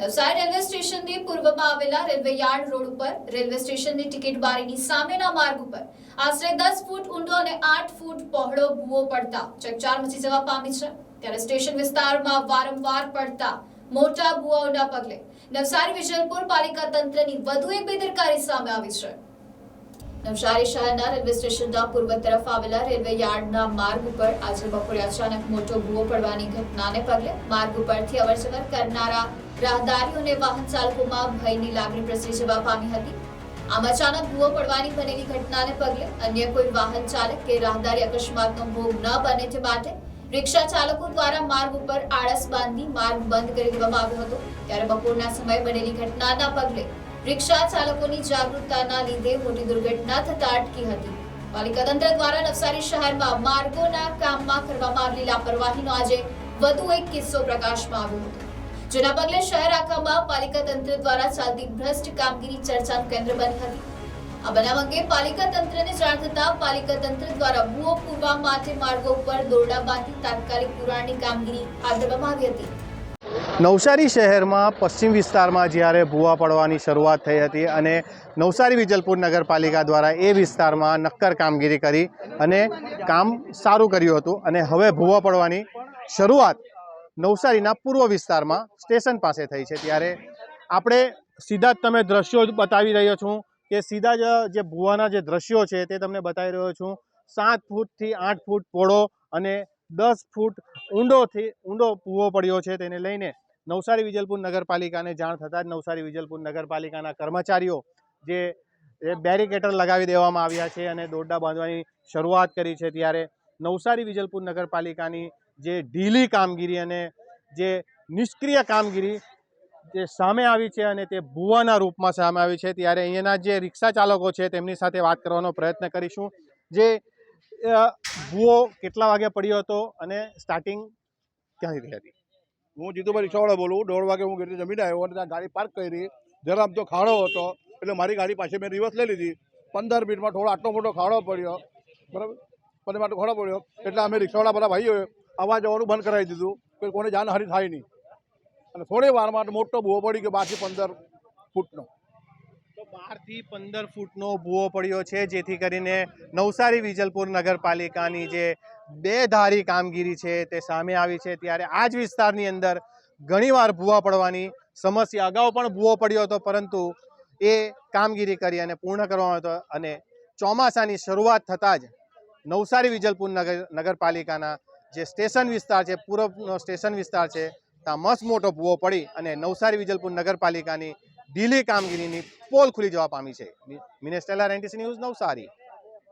Navsari railway સ્ટેશનની પૂર્વમાં આવેલા રેલવે યાર્ડ રોડ ઉપર રેલવે સ્ટેશનની ટિકિટ બારીની સામેના માર્ગ ઉપર આશરે દસ ફૂટ ઊંડો અને આઠ ફૂટ પહોળો ભૂવો પડતા ચકચાર મચી જવા પામી છે. ત્યારે સ્ટેશન વિસ્તારમાં વારંવાર પડતા મોટા ભૂવાઓના પગલે નવસારી વિજલપુર પાલિકા તંત્રની વધુ એક બેદરકારી સામે આવી છે. નવસારી શહેરના રેલવે સ્ટેશનના પૂર્વ તરફ આવેલા રેલવે યાર્ડના માર્ગ ઉપર આજે બપોરે અચાનક મોટો ભૂવો પડવાની ઘટનાને પગલે માર્ગ ઉપરથી અવરજવર કરનારા રાહદારીઓ વાહન ચાલકોમાં ભયની લાગણી પ્રસરી જવા પામી હતી. આમ અચાનક ભૂવો પડવાની બનેલી ઘટનાને પગલે અન્ય કોઈ વાહન ચાલક કે રાહદારી અકસ્માતનો ભોગ ન બને તે માટે રિક્ષા ચાલકો દ્વારા માર્ગ ઉપર આળસ બાંધી માર્ગ બંધ કરી દેવામાં આવ્યો હતો. ત્યારે બપોરના સમયે બનેલી ઘટનાના પગલે રિક્ષા ચાલકોની જાગૃતતાના લીધે મોટી દુર્ઘટના થતા અટકી હતી. પાલિકા તંત્ર દ્વારા નવસારી શહેરમાં માર્ગોના કામમાં કરવામાં આવેલી લાપરવાહીનો આજે વધુ એક કિસ્સો પ્રકાશમાં આવ્યો હતો. જેના પગલે શહેર આખામાં પાલિકા તંત્ર દ્વારા ચાલતી ભ્રષ્ટ કામગીરી ચર્ચાનું કેન્દ્ર બની હતી. આ બનાવ અંગે પાલિકા તંત્રને જાણ થતા પાલિકા તંત્ર દ્વારા ભૂઓ પૂરવા માટે માર્ગો ઉપર દોરડા બાંધી તાત્કાલિક પુરાણની કામગીરી હાથ ધરવામાં આવી હતી. નવસારી શહેરમાં પશ્ચિમ વિસ્તારમાં જ્યારે ભૂવા પડવાની શરૂઆત થઈ હતી અને નવસારી વિજલપુર નગરપાલિકા દ્વારા એ વિસ્તારમાં નક્કર કામગીરી કરી અને કામ સારું કર્યું હતું અને હવે ભૂવા પડવાની શરૂઆત નવસારીના પૂર્વ વિસ્તારમાં સ્ટેશન પાસે થઈ છે. ત્યારે આપણે સીધા જ તમે દ્રશ્યો બતાવી રહ્યો છું કે સીધા જ જે ભૂવાના જે દ્રશ્યો છે તે તમને બતાવી રહ્યો છું. સાત ફૂટથી આઠ ફૂટ પહોળો અને દસ ફૂટ ઊંડોથી ઊંડો ભૂવો પડ્યો છે તેને લઈને નવસારી વિજલપુર નગરપાલિકાને જાણ થતાં જ નવસારી વિજલપુર નગરપાલિકાના કર્મચારીઓ જે બેરિકેટર લગાવી દેવામાં આવ્યા છે અને દોરડા બાંધવાની શરૂઆત કરી છે ત્યારે નવસારી વિજલપુર નગરપાલિકાની જે ઢીલી કામગીરી અને જે નિષ્ક્રિય કામગીરી જે સામે આવી છે અને તે ભૂવાના રૂપમાં સામે આવી છે, ત્યારે અહીંયાના જે રિક્ષા ચાલકો છે તેમની સાથે વાત કરવાનો પ્રયત્ન કરીશું. જે ભૂવો કેટલા વાગે પડ્યો હતો અને સ્ટાર્ટિંગ ક્યાંથી હતી? હું જીતુભાઈ રિક્ષાવાળા બોલું, દોઢ વાગે હું ઘેરથી જમીને આવ્યો અને ત્યાં ગાડી પાર્ક કરી. જરા આમ તો ખાડો હતો, એટલે મારી ગાડી પાસે મેં રિવર્સ લઈ લીધી. પંદર મિનિટમાં થોડો આટલો મોટો ખાડો પડ્યો. બરાબર? પંદર માટે ખાડો પડ્યો. એટલે અમે રિક્ષાવાળા બધા ભાઈઓએ અવાજ જવાનું બંધ કરાવી દીધું કે કોને જાનહાનિ થાય નહીં. અને થોડી વારમાં મોટો ભૂવો પડી ગયો બારથી પંદર ફૂટનો. બારથી પંદર ફૂટનો ભૂવો પડ્યો છે, જેથી કરીને નવસારી વિજલપુર નગરપાલિકાની જે બેધારી કામગીરી છે તે સામે આવી છે. ત્યારે આ જ વિસ્તારની અંદર ઘણીવાર ભૂવા પડવાની સમસ્યા, અગાઉ પણ ભૂવો પડ્યો હતો, પરંતુ એ કામગીરી કરી અને પૂર્ણ કરવામાં હતો અને ચોમાસાની શરૂઆત થતાં જ નવસારી વિજલપુર નગર, નગરપાલિકાના જે સ્ટેશન વિસ્તાર છે પૂર્વનો સ્ટેશન વિસ્તાર છે, ત્યાં મસ્ત મોટો ભૂવો પડી અને નવસારી વિજલપુર નગરપાલિકાની ઢીલી કામગીરીની પોલ ખુલી જવા પામી છે. મિનેસ્ટેલા એનટીસી ન્યૂઝ નવસારી